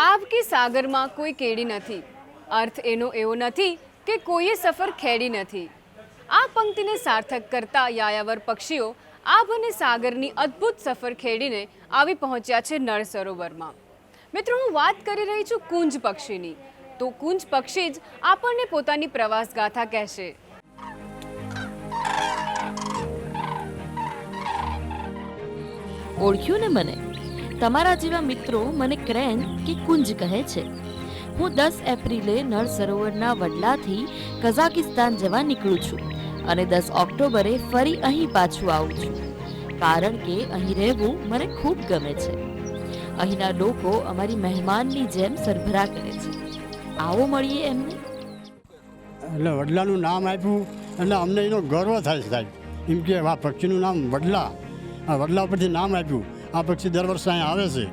આવ કે સાગરમાં કોઈ કેડી નથી. અર્થ એનો એવો નથી કે કોઈએ સફર ખેડી નથી. આ પંક્તિને સાર્થક કરતા યાયાવર પક્ષીઓ આભ અને સાગરની અદ્ભુત સફર ખેડીને આવી પહોંચ્યા છે નળ સરોવરમાં. મિત્રો, હું વાત કરી રહી છું કુંજ પક્ષીની. તો કુંજ પક્ષી જ આપણને પોતાની પ્રવાસ ગાથા કહેશે. ઓળખ્યું ને મને? તમારા જેવા મિત્રો મને ક્રેન કે કુંજ કહે છે. હું દસ એપ્રિલે નળ સરોવરના વડલાથી કઝાકિસ્તાન જવા નીકળું છું અને દસ ઓક્ટોબરે ફરી અહીં પાછું આવું છું. કારણ કે અહીં રહેવું મને ખૂબ ગમે છે. અહીંના લોકો અમારી મહેમાનની જેમ સરભરા કરે છે. આવો મળીએ એમને. એટલે વડલાનું નામ આપ્યું એટલે અમને એનો ગર્વ થાય સાહેબ. એમ કે આ પક્ષીનું નામ વડલા. આ વડલા ઉપરથી નામ આપ્યું. આ પક્ષી દર વર્ષે અહીંયા આવે છે.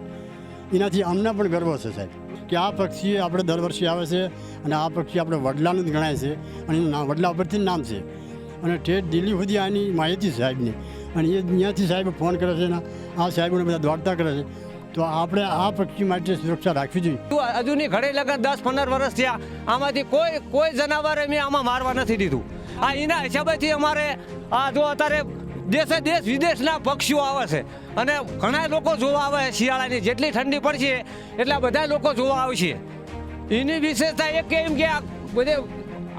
એનાથી અમને પણ ગર્વ છે, સાહેબ, કે આ પક્ષી આપણે દર વર્ષે આવે છે અને આ પક્ષી આપણે વડલાનું જ ગણાય છે અને એનું વડલા ઉપરથી નામ છે. અને ઠેઠ દિલ્હી સુધી આની માહિતી સાહેબની. અને એ ત્યાંથી સાહેબ ફોન કરે છે ને આ સાહેબને બધા દોડતા કરે છે. તો આપણે આ પક્ષી માટે સુરક્ષા રાખવી જોઈએ. હજુની ઘડે લગન દસ પંદર વર્ષ થયા. આમાંથી કોઈ કોઈ જનાવરે મેં આમાં મારવા નથી દીધું. આ એના હિસાબેથી અમારે આ જો અત્યારે દેશે દેશ વિદેશના પક્ષીઓ આવે છે. અને ઘણા લોકો જોવા આવે છે શિયાળાની જેટલી ઠંડી પડશે એટલા બધા લોકો જોવા આવશે એની વિશેષતા એક કેમ કે આ બધે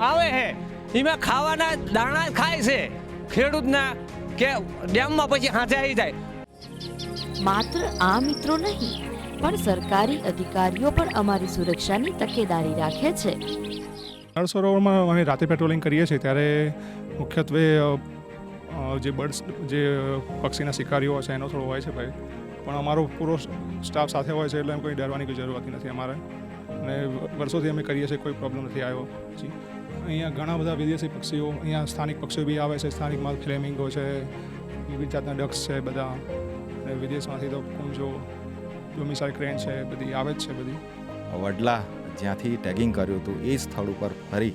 આવે છે. એમાં ખાવાના દાણા ખાય છે ખેડૂતના કે ડેમમાં પછી હાથે આવી જાય. માત્ર આ મિત્રો નહીં પણ સરકારી અધિકારીઓ પણ અમારી સુરક્ષાની તકેદારી રાખે છે. નળ સરોવરમાં અમે રાતે પેટ્રોલિંગ કરીએ છીએ ત્યારે મુખ્યત્વે જે બર્ડ્સ, જે પક્ષીના શિકારીઓ છે એનો થોડો હોય છે ભાઈ પણ અમારો પૂરો સ્ટાફ સાથે હોય છે, એટલે એમ કોઈ ડરવાની કોઈ જરૂરત નથી અમારે. અને વર્ષોથી અમે કરીએ છીએ, કોઈ પ્રોબ્લેમ નથી આવ્યો પછી. અહીંયા ઘણા બધા વિદેશી પક્ષીઓ, અહીંયા સ્થાનિક પક્ષીઓ બી આવે છે સ્થાનિકમાં ફ્લેમિંગો છે વિવિધ જાતના ડક્સ છે બધા. અને વિદેશમાંથી તો કુંજો ડોમિસાઇલ ક્રેન છે, બધી આવે જ છે બધી. વડલા જ્યાંથી ટેગિંગ કર્યું હતું, એ સ્થળ ઉપર ફરી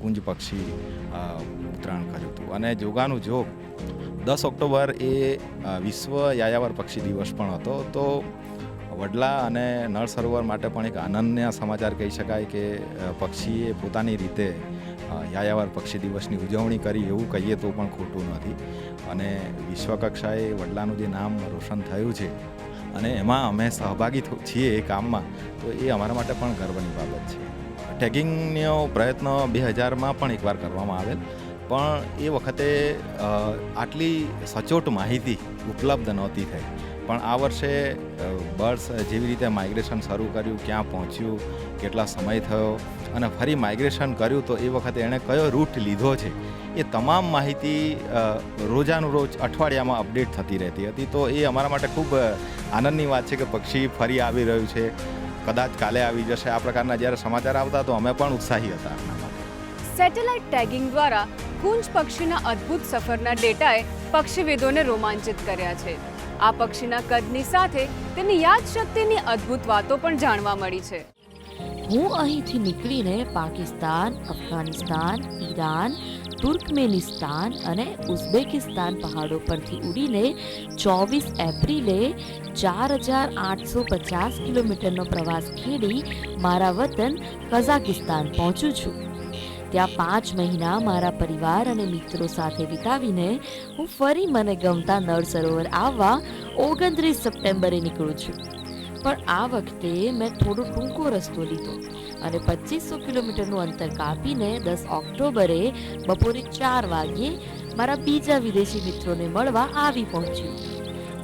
કુંજ પક્ષી ઉત્તરાયણ કર્યું હતું. અને જોગાનું જોગ, દસ ઓક્ટોબર એ વિશ્વ યાયાવર પક્ષી દિવસ પણ હતો. તો વડલા અને નળ સરોવર માટે પણ એક આનંદના સમાચાર કહી શકાય કે પક્ષીએ પોતાની રીતે યાયાવર પક્ષી દિવસની ઉજવણી કરી એવું કહીએ તો પણ ખોટું નથી. અને વિશ્વ કક્ષાએ વડલાનું જે નામ રોશન થયું છે અને એમાં અમે સહભાગી છીએ એ કામમાં, તો એ અમારા માટે પણ ગર્વની બાબત છે. ટેગિંગનો પ્રયત્ન બે હજારમાં પણ એકવાર કરવામાં આવેલ. પણ એ વખતે આટલી સચોટ માહિતી ઉપલબ્ધ નહોતી થઈ. પણ આ વર્ષે બર્ડ્સ જેવી રીતે માઇગ્રેશન શરૂ કર્યું, ક્યાં પહોંચ્યું, કેટલા સમય થયો અને ફરી માઇગ્રેશન કર્યું, તો એ વખતે એણે કયો રૂટ લીધો છે, એ તમામ માહિતી રોજાનુરોજ રોજાનું રોજ અઠવાડિયામાં અપડેટ થતી રહેતી હતી. તો એ અમારા માટે ખૂબ આનંદની વાત છે કે પક્ષી ફરી આવી રહ્યું છે. કદાચ કાલે આવી જશે. આ પ્રકારના જ્યારે સમાચાર આવતા તો અમે પણ ઉત્સાહી હતા આના માટે. સેટેલાઇટ ટેગિંગ દ્વારા કુંજ પક્ષીના અદ્ભુત સફરના ડેટાએ પક્ષીવિદોને રોમાંચિત કર્યા છે. આ પક્ષીના કદની સાથે તેની યાદશક્તિની અદ્ભુત વાતો પણ જાણવા મળી છે. હું અહીંથી નીકળીને પાકિસ્તાન અફઘાનિસ્તાન ઈરાન તુર્કમેનિસ્તાન અને ઉઝબેકિસ્તાન પહાડો પરથી ઉડીને ચોવીસ એપ્રિલે ચાર હજાર આઠસો પચાસ કિલોમીટરનો પ્રવાસ ખેડી મારા વતન કઝાકિસ્તાન પહોંચું છું. ત્યાં પાંચ મહિના મારા પરિવાર અને મિત્રો સાથે વિતાવીને હું ફરી મને ગમતા નળ સરોવર આવવા ઓગણત્રીસ સપ્ટેમ્બરે નીકળું છું. પણ આ વખતે મેં થોડો ટૂંકો રસ્તો લીધો. અને પચીસો કિલોમીટરનું અંતર કાપીને દસ ઓક્ટોબરે બપોરે ચાર વાગ્યે મારા બીજા વિદેશી મિત્રોને મળવા આવી પહોંચ્યું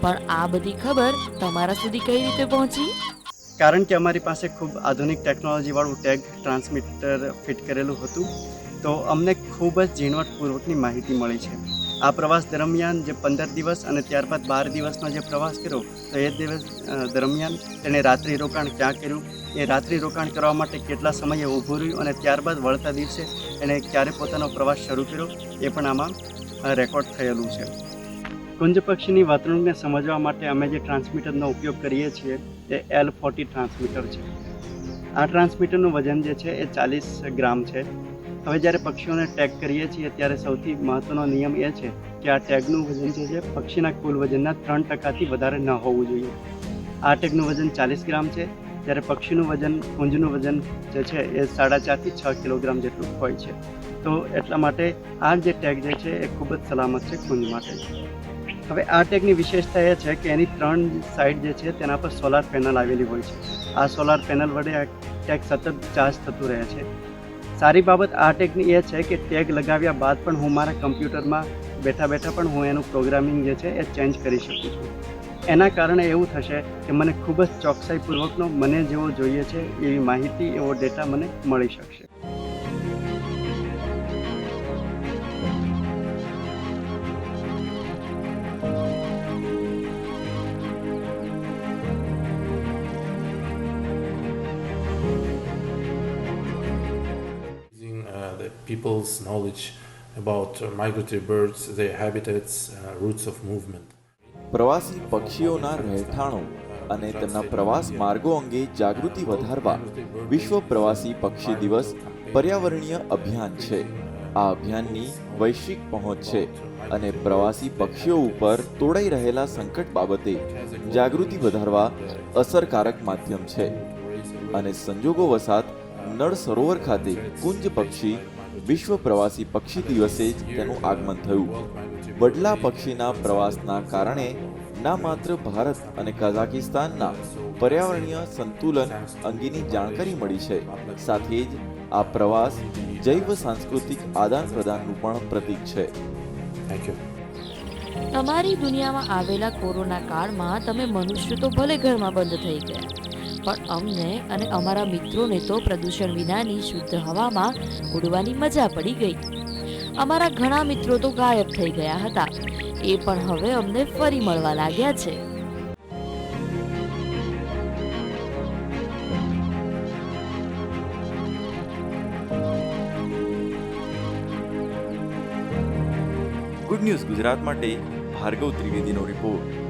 પણ આ બધી ખબર તમારા સુધી કઈ રીતે પહોંચી? કારણ કે અમારી પાસે ખૂબ આધુનિક ટેકનોલોજીવાળું ટેગ ટ્રાન્સમીટર ફિટ કરેલું હતું, તો અમને ખૂબ જ ઝીણવટપૂર્વકની માહિતી મળી છે. આ પ્રવાસ દરમિયાન જે પંદર દિવસ અને ત્યારબાદ બાર દિવસનો જે પ્રવાસ કર્યો, તો એ દિવસ દરમિયાન તેણે રાત્રિ રોકાણ ક્યાં કર્યું એ રાત્રિ રોકાણ કરવા માટે કેટલા સમયે ઊભું રહ્યું અને ત્યારબાદ વળતા દિવસે એણે ક્યારે પોતાનો પ્રવાસ શરૂ કર્યો, એ પણ આમાં રેકોર્ડ થયેલું છે. કુંજ પક્ષીની વર્તણૂકને સમજવા માટે અમે જે ટ્રાન્સમીટરનો ઉપયોગ કરીએ છીએ, એ એલ ફોર્ટી ટ્રાન્સમીટર છે. આ ટ્રાન્સમીટરનું વજન જે છે, એ ચાલીસ ગ્રામ છે. હવે જ્યારે પક્ષીઓને ટેગ કરીએ છીએ, ત્યારે સૌથી મહત્ત્વનો નિયમ એ છે કે આ ટેગનું વજન જે છે, પક્ષીના કુલ વજનના ત્રણ ટકાથી વધારે ન હોવું જોઈએ. આ ટેગનું વજન ચાલીસ ગ્રામ છે જ્યારે પક્ષીનું વજન કુંજનું વજન જે છે એ સાડા ચારથી છ કિલોગ્રામ જેટલું હોય છે. તો એટલા માટે આ જે ટેગ જે છે એ ખૂબ જ સલામત છે કુંજ માટે. હવે આ ટેગની વિશેષતા એ છે કે એની ત્રણ સાઈડ જે છે તેના પર સોલાર પેનલ આવેલી હોય છે. આ સોલાર પેનલ વડે આ ટેગ સતત ચાર્જ થતું રહે છે. સારી બાબત આ ટેગની એ છે કે ટેગ લગાવ્યા બાદ પણ હું મારા કમ્પ્યુટરમાં બેઠા બેઠા પણ હું એનું પ્રોગ્રામિંગ જે છે એ ચેન્જ કરી શકું છું. એના કારણે એવું થશે કે મને ખૂબ જ ચોકસાઈપૂર્વકનો મને જેવો જોઈએ છે એવી માહિતી એવો ડેટા મને મળી શકશે. Uh, people's knowledge about uh, migratory birds, their habitats, uh, routes of movement. પ્રવાસી પક્ષીઓના રહેઠાણો અને તેમના પ્રવાસ માર્ગો અંગે જાગૃતિ વધારવા વિશ્વ પ્રવાસી પક્ષી દિવસ પર્યાવરણીય અભિયાન છે આ અભિયાનની વૈશ્વિક પહોંચ છે અને પ્રવાસી પક્ષીઓ ઉપર તોડાઈ રહેલા સંકટ બાબતે જાગૃતિ વધારવા અસરકારક માધ્યમ છે અને સંજોગો વસાત નળ સરોવર ખાતે કુંજ પક્ષી વિશ્વ પ્રવાસી પક્ષી દિવસે જ તેનું આગમન થયું વડલા પક્ષીના પ્રવાસના કારણે ના માત્ર ભારત અને કઝાકિસ્તાનના પર્યાવરણીય સંતુલન અંગેની જાણકારી મળી છે સાથે જ આ પ્રવાસ જૈવ સાંસ્કૃતિક આદાન પ્રદાનનું પણ પ્રતીક છે you. તમારી દુનિયામાં આવેલા કોરોના કાળમાં તમે મનુષ્ય તો ભલે ઘરમાં બંધ થઈ ગયા પણ અમને અને અમારા મિત્રોને તો પ્રદૂષણ વિનાની શુદ્ધ હવામાં ઉડવાની મજા પડી ગઈ. અમારા ઘણા મિત્રો તો ગાયબ થઈ ગયા હતા. એ પણ હવે અમને ફરી મળવા લાગ્યા છે. ગુડ ન્યૂઝ ગુજરાત માટે ભાર્ગવ ત્રિવેદીનો રિપોર્ટ.